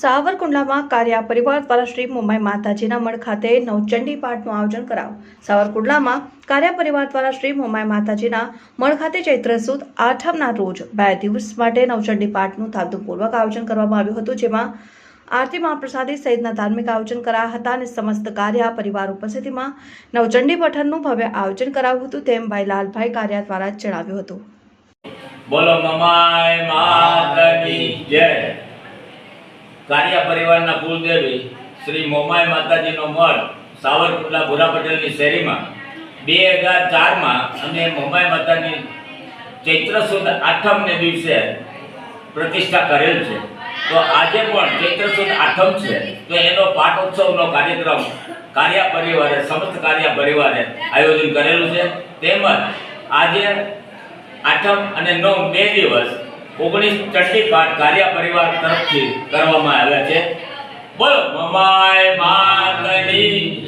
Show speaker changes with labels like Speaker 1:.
Speaker 1: સાવરકુંડલામાં કાર્યા પરિવાર દ્વારા શ્રી મુંબઈ માતાજીના મઢ ખાતે નવચંડી પાઠનું આયોજન કરાવ સાવરકુંડલામાં કાર્યા પરિવાર દ્વારા શ્રી મુંબઈ માતાજીના મઢ ખાતે ચૈત્ર સુદ આઠમના રોજ બે દિવસ માટે નવચંડી પાઠનું ધામધૂમપૂર્વક આયોજન કરવામાં આવ્યું હતું, જેમાં આરતી મહાપ્રસાદી સહિતના ધાર્મિક આયોજન કરાયા હતા અને સમસ્ત કાર્યા પરિવાર ઉપસ્થિતિમાં નવચંડી પઠનનું ભવ્ય આયોજન કરાયું હતું, તેમ ભાઈ લાલભાઈ કાર્યા દ્વારા જણાવ્યું હતું.
Speaker 2: બોલો, મમાય કાર્ય પરિવારના કુલદેવી શ્રી મોમાય માતાજીનો મઠ સાવરકુંડલા ભૂરા પટેલની શેરીમાં બે હજાર ચારમાં અને મોમાય માતાની ચૈત્ર સુદ આઠમને દિવસે પ્રતિષ્ઠા કરેલ છે. તો આજે પણ ચૈત્ર સુદ આઠમ છે. તો એનો પાઠોત્સવનો કાર્યક્રમ કાર્યા પરિવારે, સમસ્ત કાર્ય પરિવારે આયોજન કરેલું છે. તેમજ આજે આઠમ અને નવ બે દિવસ ઓગણીસ ચંડી પાઠ કાર્ય પરિવાર તરફથી કરવામાં આવ્યા છે. બોલો મમાય માતની